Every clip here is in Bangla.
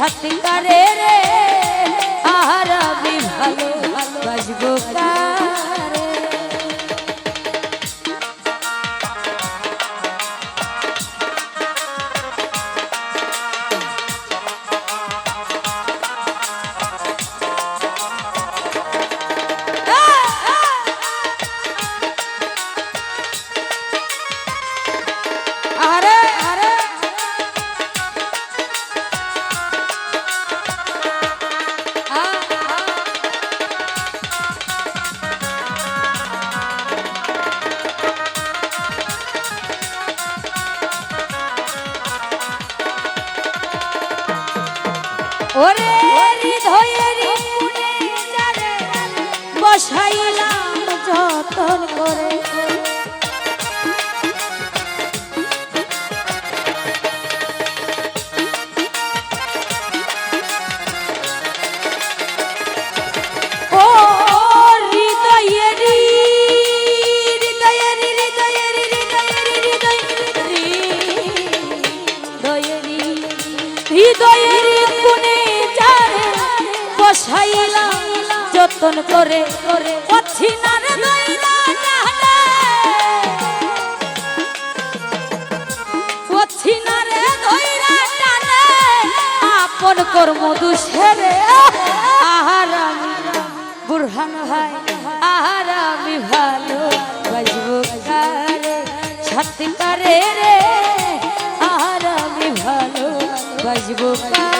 সাথী যতন করে করে অছিনার দইরা আপন কর্ম দুষেরে আহার আমি বুরহান ভাই, আহার আমি ভালো বাজবো কারে? ছাতি পারে রে? আহার আমি ভালো বাজবো কারে?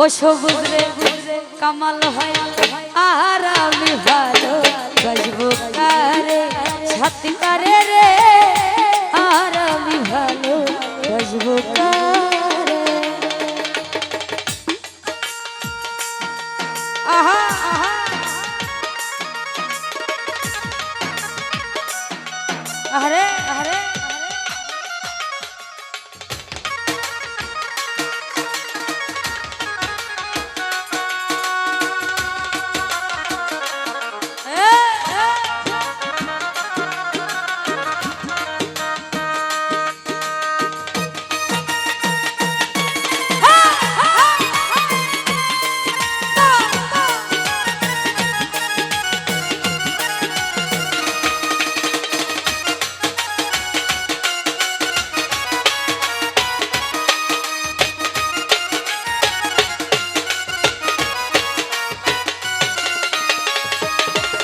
ও সবুজ রে কামাল হয়। আহারা আমি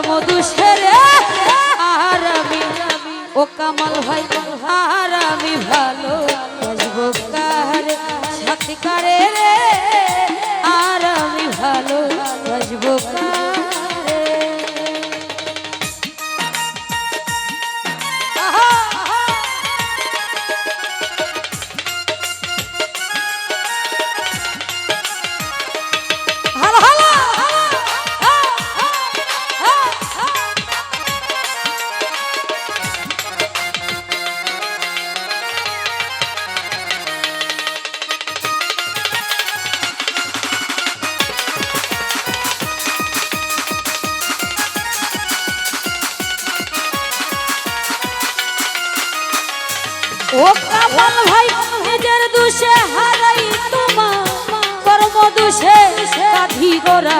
মধু দুষেরে আর আমি ও কামাল ভাই আর আমি ভালো সাথী কারে রে? ও কামাল ভাই, নিজের দুষে হারাই তোমার কর্ম দুষে কাধি গোরা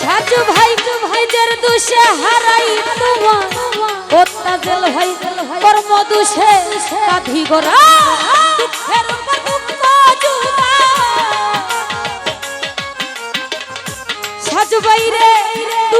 সাজু ভাই ভাইদের দুষে হারাই তোমার অত্যাজল ভাই কর্ম দুষে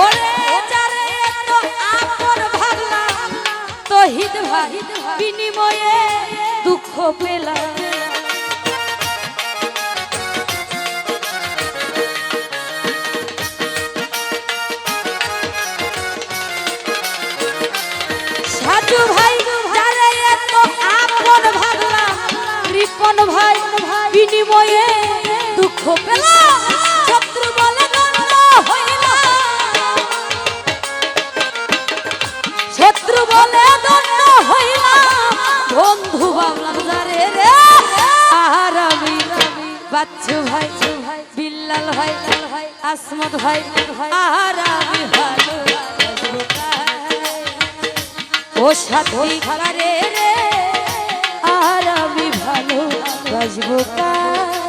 ওরে যারে এত আপন ভাবলাম তহিদ ভাই বিনিময়ে দুঃখ পেলাম। সাজু ভাই রিপন ভাই, বিনিময়ে দুঃখ পেলাম। শত্রু বলে শত্রু বলে দণ্ড বন্ধু রে বাচ্চু ভাই, বিল্লাল ভাই, আসমত ভাই আর আমি ও সাথী রে আর আমি ভালো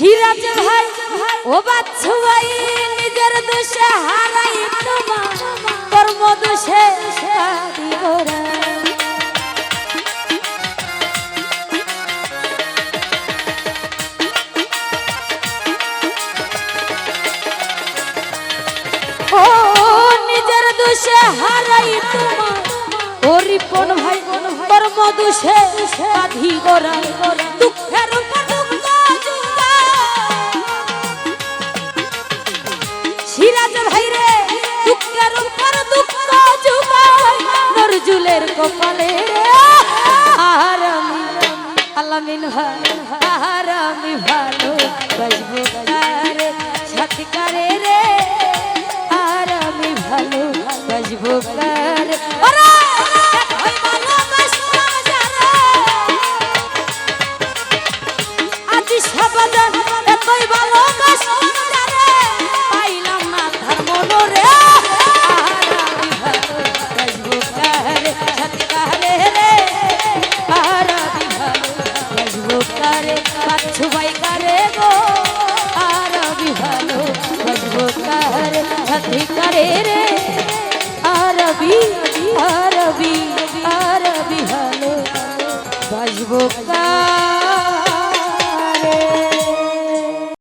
সিরাজ ভাই, ও বাচ্চু ভাই নিজের দোষে হারাই তোমার কর্ম দোষে ও নিজের দোষে হারাই তোমার, ও রিপন ভাই কর্ম দোষে শাদি গোরা দুঃখের উপর নরজুলের কপালে আর ভালো সাথী